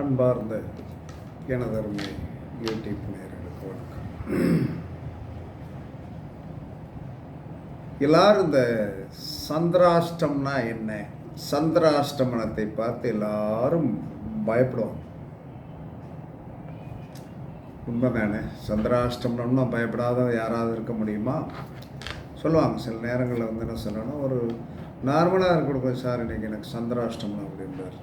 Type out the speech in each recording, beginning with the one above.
அன்பார்ந்த எனதருமை யூடியூப் நேயர்களுக்கு வணக்கம். எல்லாரும் இந்த சந்திராஷ்டம்னா என்ன? சந்திராஷ்டமனத்தை பார்த்து எல்லாரும் பயப்படுவாங்க. உண்மைதானே? சந்திராஷ்டமனம்னா பயப்படாத யாராவது இருக்க முடியுமா? சொல்லுவாங்க. சில நேரங்களில் வந்து என்ன சொல்லணும் ஒரு நார்மலாக இருக்கக்கூடாது சார் இன்றைக்கி எனக்கு சந்திராஷ்டமனம் அப்படின்றார்.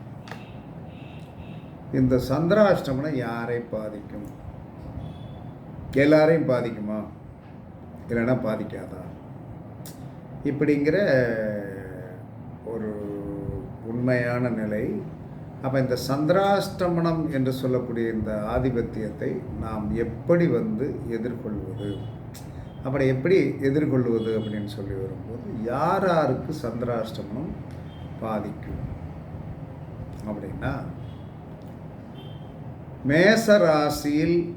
இந்த சந்திராஷ்டமனம் யாரை பாதிக்கும்? எல்லாரையும் பாதிக்குமா? இல்லைன்னா பாதிக்காதா? இப்படிங்கிற ஒரு உண்மையான நிலை. அப்போ இந்த சந்திராஷ்டமனம் என்று சொல்லக்கூடிய இந்த ஆதிபத்தியத்தை நாம் எப்படி வந்து எதிர்கொள்வது? அப்படி எப்படி எதிர்கொள்வது அப்படின்னு சொல்லி வரும்போது யார் யாருக்கு சந்திராஷ்டமனம் பாதிக்கும்? அப்படின்னா மேச ராசியில்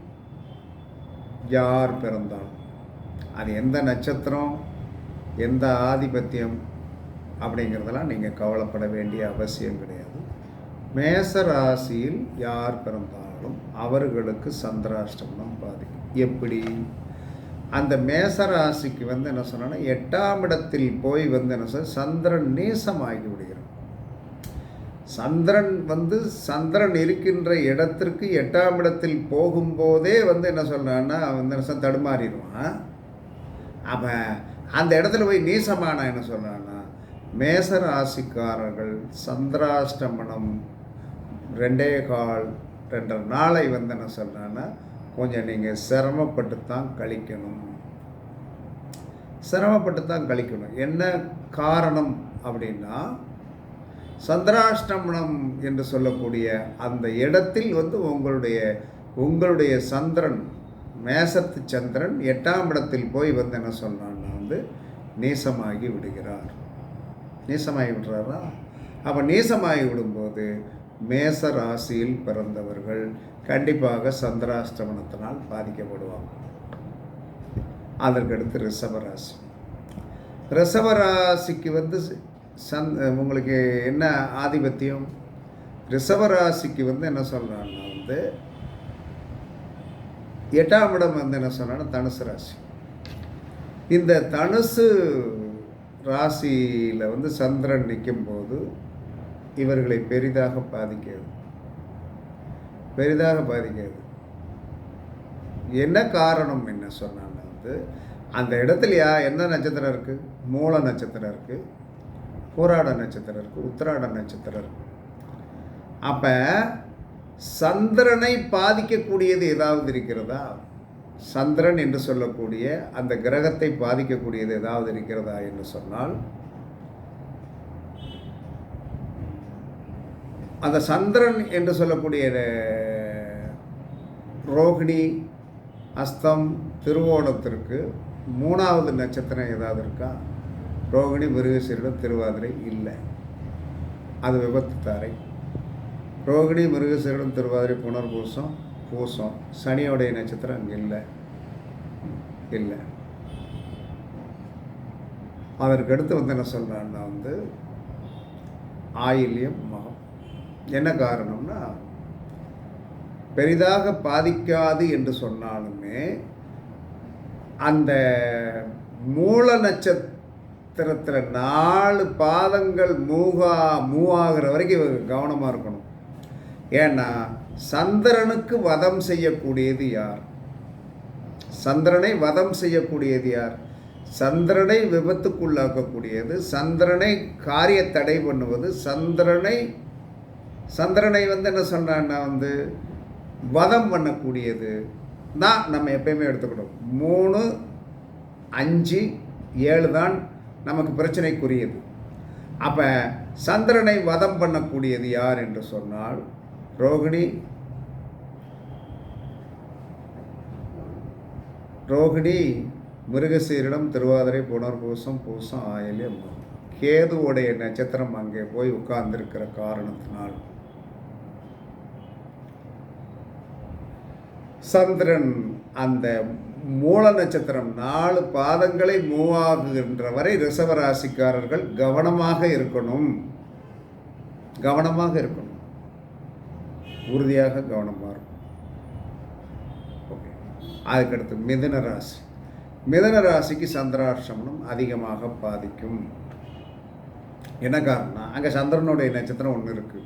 யார் பிறந்தால்? அது எந்த நட்சத்திரம் எந்த ஆதிபத்தியம் அப்படிங்கிறதெல்லாம் நீங்கள் கவலைப்பட வேண்டிய அவசியம் கிடையாது. மேச ராசியில் யார் பிறந்தாலும் அவர்களுக்கு சந்திராஷ்டமம் பாதிக்கும். எப்படி? அந்த மேச ராசிக்கு வந்து என்ன சொன்னா எட்டாம் இடத்தில் போய் வந்து என்ன சொன்னால் சந்திரன் நேசமாகி விடுகிறது சந்திரன் வந்து சந்திரன் இருக்கின்ற இடத்திற்கு எட்டாம் இடத்தில் போகும்போதே வந்து என்ன சொல்கிறான்னா வந்து என்ன தடுமாறிடுவான். அப்போ அந்த இடத்துல போய் நீசமான என்ன சொல்கிறான்னா மேச ராசிக்காரர்கள் சந்திராஷ்டமனம் ரெண்டே கால் ரெண்டரை நாளை வந்து என்ன சொல்கிறான்னா கொஞ்சம் நீங்கள் சிரமப்பட்டு தான் கழிக்கணும். சிரமப்பட்டு தான் கழிக்கணும். என்ன காரணம் அப்படின்னா சந்திராஷ்டமனம் என்று சொல்லக்கூடிய அந்த இடத்தில் வந்து உங்களுடைய உங்களுடைய சந்திரன் மேசத்து சந்திரன் எட்டாம் இடத்தில் போய் வந்து என்ன சொன்னான்னா வந்து நீசமாகி விடுகிறார். நீசமாகி விடுறாரா? அப்போ நீசமாகி விடும்போது மேச ராசியில் பிறந்தவர்கள் கண்டிப்பாக சந்திராஷ்டமனத்தினால் பாதிக்கப்படுவாங்க. அதற்கடுத்து ரிஷபராசி ரிஷபராசிக்கு வந்து சந் உங்களுக்கு என்ன ஆதிபத்தியம்? ரிஷபராசிக்கு வந்து என்ன சொல்கிறான்னா வந்து எட்டாம் இடம் வந்து என்ன சொன்னான்னா தனுசு ராசி. இந்த தனுசு ராசியில் வந்து சந்திரன் நிற்கும்போது இவர்களை பெரிதாக பாதிக்காது. பெரிதாக பாதிக்காது. என்ன காரணம் என்ன சொன்னான்னா வந்து அந்த இடத்துலையா என்ன நட்சத்திரம் இருக்குது மூல நட்சத்திரம் இருக்குது பூராட நட்சத்திரம் இருக்குது உத்திராட நட்சத்திரம் இருக்குது அப்போ சந்திரனை பாதிக்கக்கூடியது ஏதாவது இருக்கிறதா? சந்திரன் என்று சொல்லக்கூடிய அந்த கிரகத்தை பாதிக்கக்கூடியது ஏதாவது இருக்கிறதா என்று சொன்னால் அந்த சந்திரன் என்று சொல்லக்கூடிய ரோகிணி அஸ்தம் திருவோணத்திற்கு மூணாவது நட்சத்திரம் ஏதாவது இருக்கா? ரோகிணி மிருகசீரிடம் திருவாதிரை இல்லை. அது விபத்து தாரை ரோகிணி மிருகசீரிடம் திருவாதிரை புனர்பூசம் பூசம் சனியோடைய நட்சத்திரம் அங்கே இல்லை. இல்லை. அதற்கு அடுத்து வந்து என்ன சொல்கிறான்னா வந்து ஆயில்யம் மகம். என்ன காரணம்னா பெரிதாக பாதிக்காது என்று சொன்னாலுமே அந்த மூல நட்சத்திரத்தில் நாலு பாதங்கள் மூகா மூவாகிற வரைக்கும் இவங்க கவனமாக இருக்கணும். ஏன்னா சந்திரனுக்கு வதம் செய்யக்கூடியது யார்? சந்திரனை வதம் செய்யக்கூடியது யார்? சந்திரனை விபத்துக்குள்ளாக்கக்கூடியது சந்திரனை காரிய தடை பண்ணுவது சந்திரனை சந்திரனை வந்து என்ன சொல்கிறான்னா வந்து வதம் பண்ணக்கூடியது. தான் நம்ம எப்பயுமே எடுத்துக்கணும். மூணு அஞ்சு ஏழு தான் நமக்கு பிரச்சனைக்குரியது. அப்போ சந்திரனை வதம் பண்ணக்கூடியது யார் என்று சொன்னால் ரோகிணி. ரோகிணி மிருகசீரிடம் திருவாதிரை புனர்பூசம் பூசம் ஆயில்யம். கேதுவோடைய நட்சத்திரம் அங்கே போய் உட்கார்ந்திருக்கிற காரணத்தினால். சந்திரன் அந்த மூல நட்சத்திரம் நாலு பாதங்களை மூவாகுகின்ற வரை ரிஷபராசிக்காரர்கள் கவனமாக இருக்கணும். கவனமாக இருக்கணும். உறுதியாக கவனமாக இருக்கும் ஓகே. அதுக்கடுத்து மிதுன ராசி. மிதுன ராசிக்கு சந்திராஷ்டமனம் அதிகமாக பாதிக்கும். என்ன காரணம் அங்கே சந்திரனுடைய நட்சத்திரம் ஒன்று இருக்குது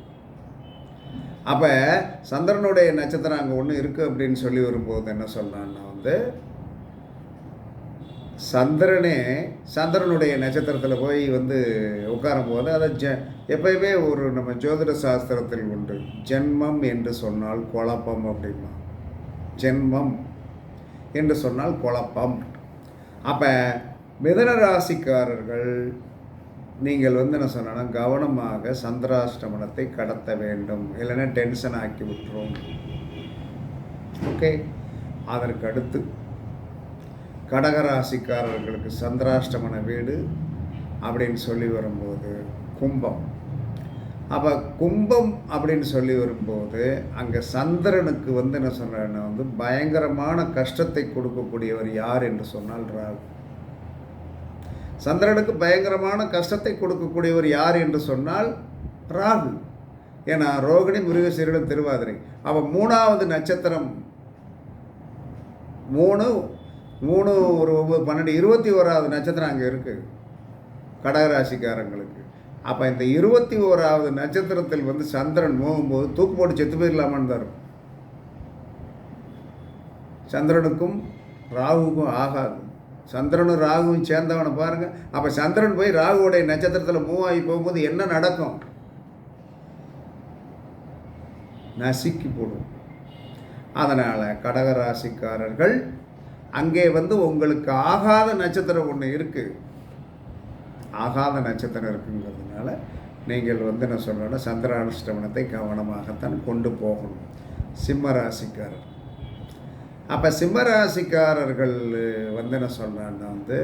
அப்போ சந்திரனுடைய நட்சத்திரம் அங்கே ஒன்று இருக்குது அப்படின்னு சொல்லி வரும்போது என்ன சொல்லலான்னா வந்து சந்திரனே சந்திரனுடைய நட்சத்திரத்தில் போய் வந்து உட்காரும் போது அதை ஜ எப்பயுமே ஒரு நம்ம ஜோதிட சாஸ்திரத்தில் உண்டு. ஜென்மம் என்று சொன்னால் குழப்பம் அப்படின்னா ஜென்மம் என்று சொன்னால் குழப்பம். அப்போ மிதன ராசிக்காரர்கள் நீங்கள் வந்து என்ன சொன்னா கவனமாக சந்திராஷ்டமனத்தை கடத்த வேண்டும். இல்லைன்னா டென்ஷன் ஆக்கி விட்டுரும். ஓகே? அதற்கு அடுத்து கடகராசிக்காரர்களுக்கு சந்திராஷ்டமன வீடு அப்படின்னு சொல்லி வரும்போது கும்பம். அப்போ கும்பம் அப்படின்னு சொல்லி வரும்போது அங்கே சந்திரனுக்கு வந்து என்ன சொல்கிறேன்னா வந்து பயங்கரமான கஷ்டத்தை கொடுக்கக்கூடியவர் யார் என்று சொன்னால் ராகு. சந்திரனுக்கு பயங்கரமான கஷ்டத்தை கொடுக்கக்கூடியவர் யார் என்று சொன்னால் ராகு. ஏன்னா ரோகிணி மிருகசீரிடம் திருவாதிரை. அவன் மூணாவது நட்சத்திரம் மூணு மூணு ஒரு ஒம்பது பன்னெண்டு இருபத்தி ஓராவது நட்சத்திரம் அங்கே இருக்குது கடகராசிக்காரங்களுக்கு. அப்போ இந்த இருபத்தி ஓராவது நட்சத்திரத்தில் வந்து சந்திரன் போகும்போது தூக்கு போட்டு செத்து போயிடலாமான்னு தரும் சந்திரனுக்கும் ராகுவுக்கும் ஆகாது. சந்திரனும் ராகுவும் சேர்ந்தவனை பாருங்கள் அப்போ சந்திரன் போய் ராகுவோடைய நட்சத்திரத்தில் மூவ் ஆகி போகும்போது என்ன நடக்கும்? நசுக்கி போடும். அதனால் கடகராசிக்காரர்கள் அங்கே வந்து உங்களுக்கு ஆகாத நட்சத்திரம் ஒன்று இருக்குது ஆகாத நட்சத்திரம் இருக்குங்கிறதுனால நீங்கள் வந்து என்ன சொல்கிறேன்னா சந்திரானுஷ்டமனத்தை கவனமாகத்தான் கொண்டு போகணும். சிம்ம ராசிக்காரர். அப்போ சிம்ம ராசிக்காரர்கள் வந்து என்ன சொல்கிறான்னா வந்து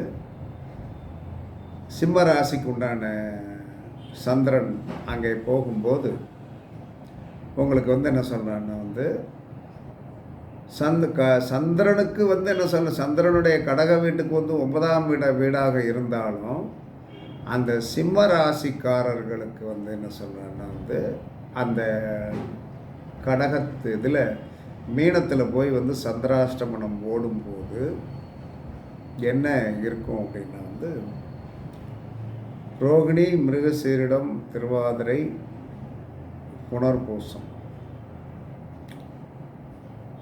சிம்ம ராசிக்கு உண்டான சந்திரன் அங்கே போகும்போது உங்களுக்கு வந்து என்ன சொல்கிறான்னா வந்து சந்த க சந்திரனுக்கு வந்து என்ன சொல்ல சந்திரனுடைய கடக வீட்டுக்கு வந்து ஒன்பதாம் வீட வீடாக இருந்தாலும் அந்த சிம்ம ராசிக்காரர்களுக்கு வந்து என்ன சொல்கிறேன்னா வந்து அந்த கடகத்து இதில் மீனத்தில் போய் வந்து சந்திராஷ்டமனம் ஓடும்போது என்ன இருக்கும் அப்படின்னா வந்து ரோகிணி மிருகசீரிடம் திருவாதிரை புனர்பூசம்.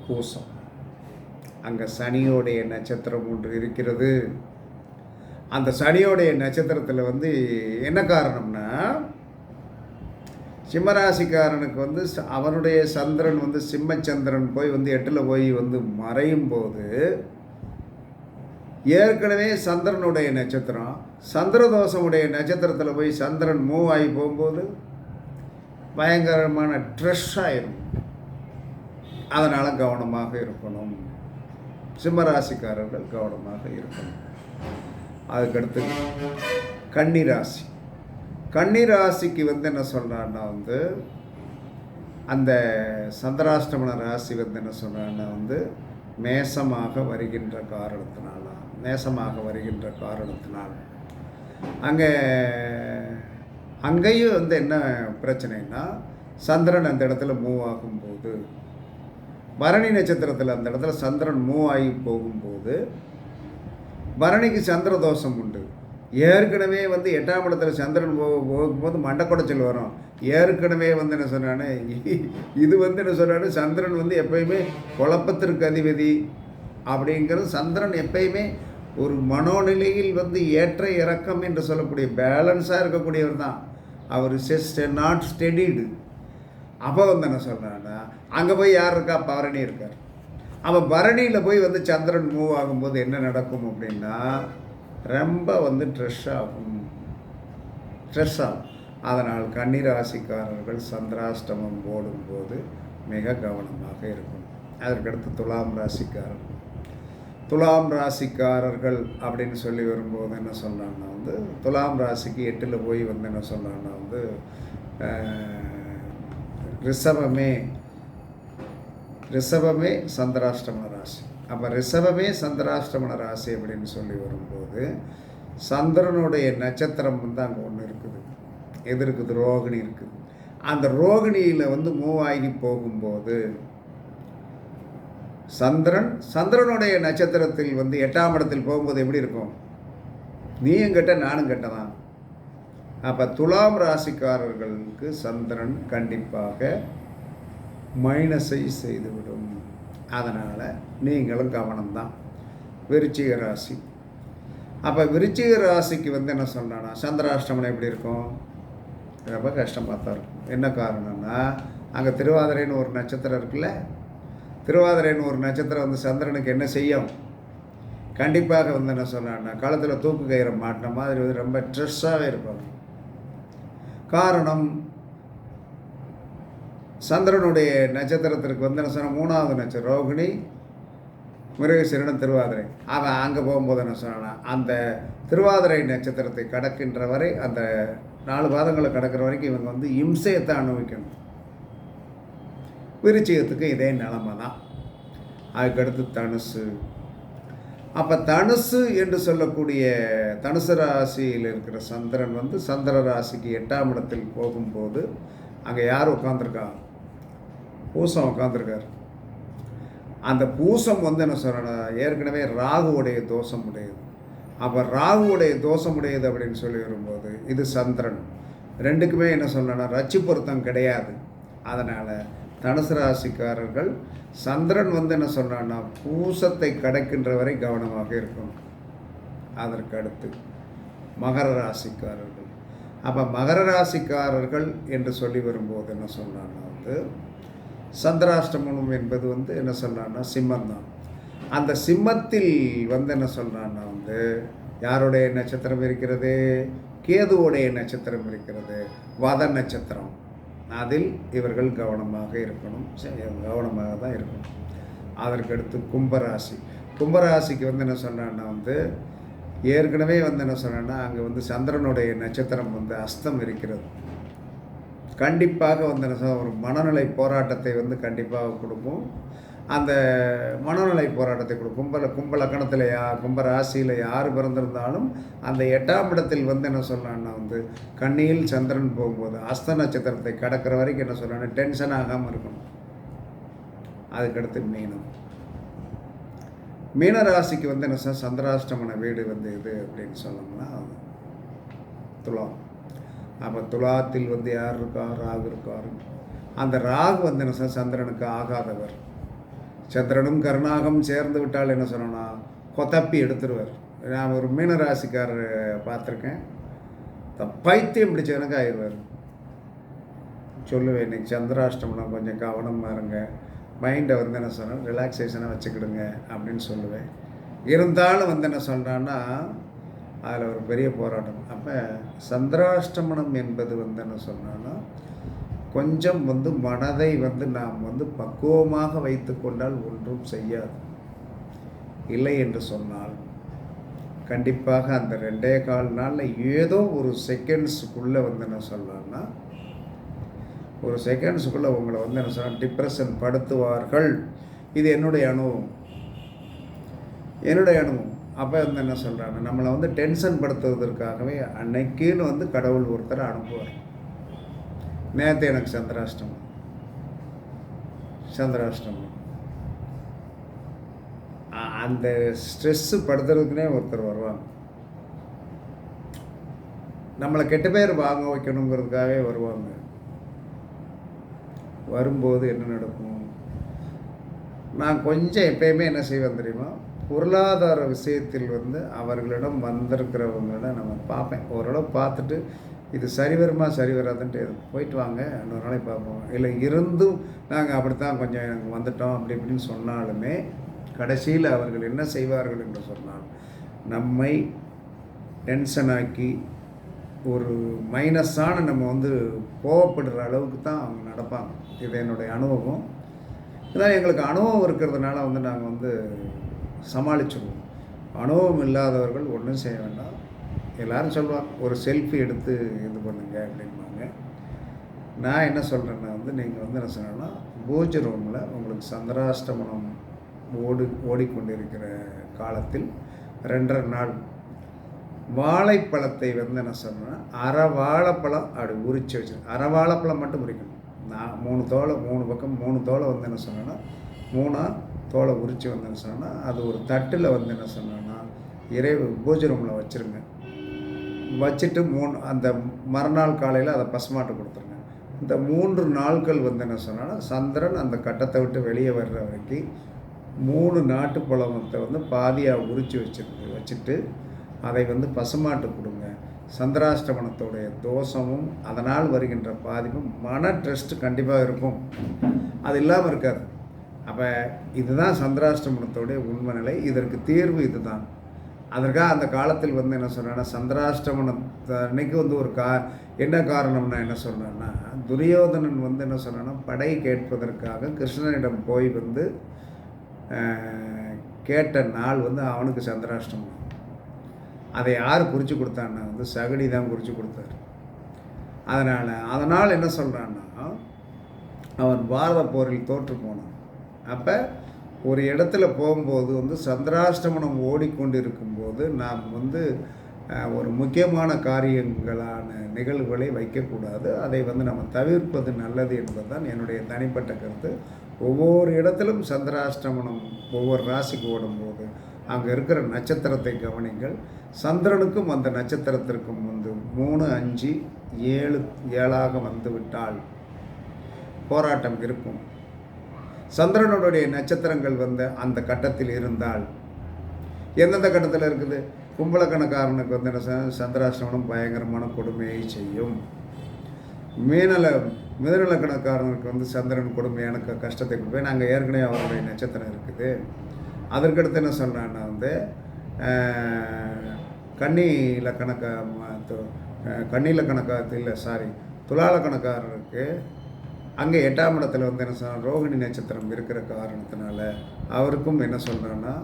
பூசம். அங்கே சனியோடைய நட்சத்திரம் ஒன்று இருக்கிறது. அந்த சனியோடைய நட்சத்திரத்தில் வந்து என்ன காரணம்னா சிம்மராசிக்காரனுக்கு வந்து ச- அவனுடைய சந்திரன் வந்து சிம்மச்சந்திரன் போய் வந்து எட்டில் போய் வந்து மறையும் போது ஏற்கனவே சந்திரனுடைய நட்சத்திரம் சந்திரதோஷமுடைய நட்சத்திரத்தில் போய் சந்திரன் மூவ் ஆகி போகும்போது பயங்கரமான ட்ரெஷ் ஆயிரும். அதனால் கவனமாக இருக்கணும். சிம்மராசிக்காரர்கள் கவனமாக இருக்கணும். அதுக்கடுத்து கன்னிராசி. கன்னிராசிக்கு வந்து என்ன சொல்கிறான்னா வந்து அந்த சந்திராஷ்டமன ராசி வந்து என்ன சொல்கிறான்னா வந்து மேசமாக வருகின்ற காரணத்தினால மேசமாக வருகின்ற காரணத்தினால். அங்கே அங்கேயும் வந்து என்ன பிரச்சனைனா சந்திரன் அந்த இடத்துல மூவ் ஆகும்போது பரணி நட்சத்திரத்தில் அந்த இடத்துல சந்திரன் மூவ் ஆகி போகும்போது பரணிக்கு சந்திர தோஷம் உண்டு. ஏற்கனவே வந்து எட்டாம் இடத்துல சந்திரன் போக போகும்போது மண்டக்குடைச்சல் வரும். ஏற்கனவே வந்து என்ன சொன்னானே இது வந்து என்ன சொன்னானே சந்திரன் வந்து எப்பயுமே குழப்பத்திற்கு அதிபதி அப்படிங்கிறது சந்திரன் எப்பயுமே ஒரு மனோநிலையில் வந்து ஏற்ற இறக்கம் என்று சொல்லக்கூடிய பேலன்ஸாக இருக்கக்கூடியவர் தான். அவர் செஸ்ட் நாட் ஸ்டெடிடு அப்போ வந்து என்ன சொல்கிறான்னா அங்கே போய் யார் இருக்கா? பரணி இருக்கார். அவன் பரணியில் போய் வந்து சந்திரன் மூவ் ஆகும்போது என்ன நடக்கும் அப்படின்னா ரொம்ப வந்து ட்ரெஷ் ஆகும். ஸ்ட்ரெஸ் ஆகும். அதனால் கன்னிராசிக்காரர்கள் சந்திராஷ்டமம் போடும்போது மிக கவனமாக இருக்கும். அதற்கடுத்து துலாம் ராசிக்காரர்கள். துலாம் ராசிக்காரர்கள் அப்படின்னு சொல்லி வரும்போது என்ன சொல்கிறாங்கன்னா வந்து துலாம் ராசிக்கு எட்டில் போய் வந்து என்ன சொல்கிறாங்கன்னா வந்து ரிஷபமே ரிஷபமே சந்திராஷ்டமன ராசி. அப்போ ரிஷபமே சந்திராஷ்டமன ராசி அப்படின்னு சொல்லி வரும்போது சந்திரனுடைய நட்சத்திரம் வந்து அங்கே ஒன்று இருக்குது. எது இருக்குது? ரோகிணி இருக்குது அந்த ரோகிணியில் வந்து மூவாகி போகும்போது சந்திரன் சந்திரனுடைய நட்சத்திரத்தில் வந்து எட்டாம் இடத்தில் போகும்போது எப்படி இருக்கும்? நீயும் கெட்ட நானும் கெட்டதான். அப்போ துலாம் ராசிக்காரர்களுக்கு சந்திரன் கண்டிப்பாக மைனஸை செய்துவிடும். அதனால் நீங்களும் கவனம்தான். விருச்சிக ராசி. அப்போ விருச்சிக ராசிக்கு வந்து என்ன சொல்கிறானா சந்திராஷ்டமனம் எப்படி இருக்கும்? ரொம்ப கஷ்டமாக தான் இருக்கும். என்ன காரணம்னா அங்கே திருவாதிரைன்னு ஒரு நட்சத்திரம் இருக்குல்ல? திருவாதிரைன்னு ஒரு நட்சத்திரம் வந்து சந்திரனுக்கு என்ன செய்யும்? கண்டிப்பாக வந்து என்ன சொன்னான்னா காலத்தில் தூக்கு கயிறை மாட்டின மாதிரி வந்து ரொம்ப ஸ்ட்ரெஸ்ஸாகவே இருப்பாங்க. காரணம் சந்திரனுடைய நட்சத்திரத்திற்கு வந்து என்ன சொன்ன மூணாவது நட்சத்திரம். ரோகிணி மிருகசிரனும் திருவாதிரை. அவன் அங்கே போகும்போது என்ன சொன்னான் அந்த திருவாதிரை நட்சத்திரத்தை கடக்கின்ற வரை அந்த நாலு பாதங்களை கடக்கிற வரைக்கும் இவங்க வந்து இம்சையத்தை அனுபவிக்கணும். விருச்சிகத்துக்கு இதே நிலமை தான் அதுக்கடுத்து தனுசு அப்போ தனுசு என்று சொல்லக்கூடிய தனுசு ராசியில் இருக்கிற சந்திரன் வந்து சந்திர ராசிக்கு எட்டாம் இடத்தில் போகும்போது அங்கே யார் உட்காந்துருக்கா பூசம் உட்காந்துருக்கார் அந்த பூசம் வந்து என்ன சொல்கிறேன் ஏற்கனவே ராகுவுடைய தோஷம் உடையது. அப்போ ராகுவுடைய தோஷம் உடையது அப்படின்னு சொல்லி வரும்போது இது சந்திரன். ரெண்டுக்குமே என்ன சொல்லணும்னா ரச்சி பொருத்தம் கிடையாது. அதனால் தனுசு ராசிக்காரர்கள் சந்திரன் வந்து என்ன சொல்கிறான்னா பூசத்தை கடக்கின்ற வரை கவனமாக இருக்கணும். அதற்கு அடுத்து மகர ராசிக்காரர்கள். அப்போ மகர ராசிக்காரர்கள் என்று சொல்லி வரும்போது என்ன சொன்னான்னா வந்து சந்திராஷ்டமனம் என்பது வந்து என்ன சொல்கிறான்னா சிம்மம் தான் அந்த சிம்மத்தில் வந்து என்ன சொல்கிறான்னா வந்து யாருடைய நட்சத்திரம் இருக்கிறது? கேதுவோடைய நட்சத்திரம் இருக்கிறது. வத நட்சத்திரம். அதில் இவர்கள் கவனமாக இருக்கணும். கவனமாக தான் இருக்கணும். அதற்கடுத்து கும்பராசி. கும்பராசிக்கு வந்து என்ன சொன்னேன்னா வந்து ஏற்கனவே வந்து என்ன சொன்னேன்னா அங்கே வந்து சந்திரனுடைய நட்சத்திரம் வந்து அஸ்தம் இருக்கிறது. கண்டிப்பாக வந்து என்ன ஒரு மனநிலை போராட்டத்தை வந்து கண்டிப்பாக கொடுக்கும். அந்த மனநிலை போராட்டத்தை கொடுக்கும் கும்பல கும்ப லக்கணத்தில் யா கும்ப ராசியில் யார் பிறந்திருந்தாலும் அந்த எட்டாம் இடத்தில் வந்து என்ன சொல்லலான்னா வந்து கண்ணியில் சந்திரன் போகும்போது அஸ்த நட்சத்திரத்தை கடக்கிற வரைக்கும் என்ன சொல்லணும் டென்ஷன் ஆகாமல் இருக்கணும். அதுக்கடுத்து மீனம். மீனராசிக்கு வந்து என்ன சார் சந்திராஷ்டமன வீடு வந்து இது அப்படின்னு சொன்னோம்னா துலாம். அப்போ துலாத்தில் வந்து யார் இருக்கா ராகு இருக்கார். அந்த ராகு வந்து என்ன சார் சந்திரனுக்கு ஆகாதவர். சந்திரனும் கருணாகம் சேர்ந்து விட்டால் என்ன சொல்லணும்னா கொத்தப்பி எடுத்துருவார். நான் ஒரு மீனராசிக்காரர் பார்த்துருக்கேன். பைத்தியம் பிடிச்சவனுக்கு ஆயிடுவார். சொல்லுவேன் இன்னைக்கு சந்திராஷ்டமனம் கொஞ்சம் கவனமாக இருங்க. மைண்டை வந்து என்ன சொன்னால் ரிலாக்ஸேஷனாக வச்சுக்கிடுங்க அப்படின்னு சொல்லுவேன். இருந்தாலும் வந்து என்ன சொல்கிறான்னா அதில் ஒரு பெரிய போராட்டம். அப்போ சந்திராஷ்டமனம் என்பது வந்து என்ன சொன்னான்னா கொஞ்சம் வந்து மனதை வந்து நாம் வந்து பக்குவமாக வைத்து கொண்டால் ஒன்றும் செய்யாது. இல்லை என்று சொன்னால் கண்டிப்பாக அந்த ரெண்டே கால் நாளில் ஏதோ ஒரு செகண்ட்ஸுக்குள்ளே வந்து என்ன சொல்லலாம்னா ஒரு செகண்ட்ஸுக்குள்ளே உங்களை வந்து என்ன சொன்னால் டிப்ரெஷன் படுத்துவார்கள். இது என்னுடைய அனுபவம். என்னுடைய அனுபவம். அப்போ வந்து என்ன சொல்கிறாங்க நம்மளை வந்து டென்ஷன் படுத்துவதற்காகவே அன்னைக்குன்னு வந்து கடவுள் ஒருத்தர் அனுப்புவார். நேற்று எனக்கு சந்திராஷ்டமம். சந்திராஷ்டமம். அந்த ஸ்ட்ரெஸ்ஸு படுத்துறதுக்குனே ஒருத்தர் வருவாங்க. நம்மளை கெட்ட பேர் வாங்க வைக்கணுங்கிறதுக்காகவே வருவாங்க. வரும்போது என்ன நடக்கும்? நான் கொஞ்சம் எப்பயுமே என்ன செய்வேன் தெரியுமா? பொருளாதார விஷயத்தில் வந்து அவர்களிடம் வந்திருக்கிறவங்களிடம் நம்ம பார்ப்பேன். ஓரளவு பார்த்துட்டு இது சரி வருமா சரி வராதுன்ட்டு போயிட்டு வாங்க இன்னொரு நாளைக்கு பார்ப்போம். இல்லை இருந்தும் நாங்கள் அப்படித்தான் கொஞ்சம் எனக்கு வந்துட்டோம் அப்படி இப்படின்னு சொன்னாலுமே கடைசியில் அவர்கள் என்ன செய்வார்கள் என்று சொன்னால் நம்மை டென்ஷனாக்கி ஒரு மைனஸான நம்ம வந்து கோவப்படுற அளவுக்கு தான் அவங்க நடப்பாங்க. இது என்னுடைய அனுபவம். இதான் எங்களுக்கு அனுபவம் இருக்கிறதுனால வந்து நாங்கள் வந்து சமாளிச்சிடுவோம் அனுபவம் இல்லாதவர்கள் ஒன்றும் செய்ய வேண்டாம். எல்லோரும் சொல்லுவாங்க ஒரு செல்ஃபி எடுத்து இது பண்ணுங்க அப்படின்பாங்க நான் என்ன சொல்கிறேன்னா வந்து நீங்கள் வந்து என்ன சொன்னேன்னா பூஜை ரூமில் உங்களுக்கு வாழைப்பழத்தை வந்து என்ன சொன்னால் அரை வாழைப்பழம் அப்படி உரித்து வச்சு அரை வாழைப்பழம் மட்டும் உரிக்கணும். நான் மூணு தோலை மூணு பக்கம் மூணு தோலை வந்து என்ன சொன்னேன்னா மூணாக தோலை உரித்து வந்து என்ன சொன்னேன்னா அது ஒரு தட்டில் வந்து என்ன சொன்னேன்னா இறைவு பூஜை ரூமில் வச்சுருங்க. வச்சுட்டு மூணு அந்த மறுநாள் காலையில் அதை பசுமாட்டு கொடுத்துருங்க. இந்த மூன்று நாட்கள் வந்து என்ன சொன்னால் சந்திரன் அந்த கட்டத்தை விட்டு வெளியே வர்ற வரைக்கும் மூணு நாட்டு பழமத்தை வந்து பாதியாக உரித்து வச்சுருக்கு வச்சுட்டு அதை வந்து பசுமாட்டு கொடுங்க. சந்திராஷ்டமனத்துடைய தோஷமும் அதனால் வருகின்ற பாதிப்பும் மன ட்ரெஸ்ட்டு கண்டிப்பாக இருக்கும். அது இல்லாமல் இருக்காது. அப்போ இதுதான் சந்திராஷ்டமனத்துடைய உண்மை நிலை. இதற்கு தீர்வு இதுதான். அதற்காக அந்த காலத்தில் வந்து என்ன சொன்னேன்னா சந்திராஷ்டமனத்தை அன்னைக்கு வந்து ஒரு கா என்ன காரணம்னா என்ன சொன்னேன்னா துரியோதனன் வந்து என்ன சொன்னான்னா படை கேட்பதற்காக கிருஷ்ணனிடம் போய் வந்து கேட்ட நாள் வந்து அவனுக்கு சந்திராஷ்டமம். அதை யார் குறித்து கொடுத்தான்னா வந்து சகடி தான் குறித்து கொடுத்தாரு. அதனால் அதனால் என்ன சொல்கிறான்னா அவன் பாரத போரில் தோற்று போனான். அப்போ ஒரு இடத்துல போகும்போது வந்து சந்திராஷ்டமனம் ஓடிக்கொண்டிருக்கும்போது நாம் வந்து ஒரு முக்கியமான காரியங்களான நிகழ்வுகளை வைக்கக்கூடாது. அதை வந்து நம்ம தவிர்ப்பது நல்லது என்பது தான் என்னுடைய தனிப்பட்ட கருத்து. ஒவ்வொரு இடத்திலும் சந்திராஷ்டமனம் ஒவ்வொரு ராசிக்கு ஓடும்போது அங்கே இருக்கிற நட்சத்திரத்தை கவனிங்கள். சந்திரனுக்கும் அந்த நட்சத்திரத்திற்கும் வந்து மூணு அஞ்சு ஏழு ஏழாக வந்துவிட்டால் போராட்டம் இருக்கும். சந்திரனுடைய நட்சத்திரங்கள் வந்து அந்த கட்டத்தில் இருந்தால் எந்தெந்த கட்டத்தில் இருக்குது? கும்பலக்கணக்காரனுக்கு வந்து என்ன சந்திராசிரமணம் பயங்கரமான கொடுமையை செய்யும். மீனல மிதநலக்கணக்காரனுக்கு வந்து சந்திரன் கொடுமையான எனக்கு கஷ்டத்தை கொடுப்பேன் நாங்கள் ஏற்கனவே அவருடைய நட்சத்திரம் இருக்குது. அதற்கடுத்து என்ன சொல்கிறேன்னா வந்து கன்னி இலக்கணக்க ம- கன்னி இலக்கணக்காரத்து இல்லை சாரி துலாலக்கணக்காரருக்கு அங்கே எட்டாம் இடத்துல வந்து என்ன சொன்னால் ரோகிணி நட்சத்திரம் இருக்கிற காரணத்தினால அவருக்கும் என்ன சொல்கிறேன்னா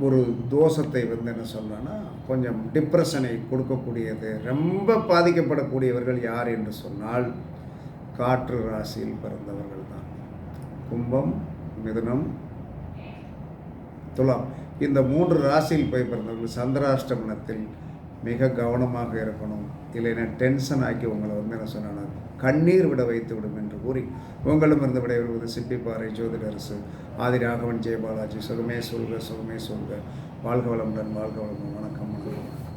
ஒரு தோஷத்தை வந்து என்ன சொல்கிறேன்னா கொஞ்சம் டிப்ரெஷனை கொடுக்கக்கூடியது ரொம்ப பாதிக்கப்படக்கூடியவர்கள் யார் என்று சொன்னால் காற்று ராசியில் பிறந்தவர்கள் தான். கும்பம் மிதுனம் துலாம். இந்த மூன்று ராசியில் போய் பிறந்தவர்கள் சந்திராஷ்டமனத்தில் மிக கவனமாக இருக்கணும். இல்லைன்னா டென்ஷன் ஆக்கி உங்களை வந்து என்ன சொன்னா கண்ணீர் விட வைத்து விடும் என்று கூறி உங்களிடமிருந்து விடைபெறுவது சிப்பிப்பாறை ஜோதிடரசு ஆதி ராகவன் ஜெயபாலாஜி. சுகமே சொல்க சுகமே சொல்க. வாழ்க வளமுடன் வாழ்க வளமுடன். வணக்கம் வணக்கம்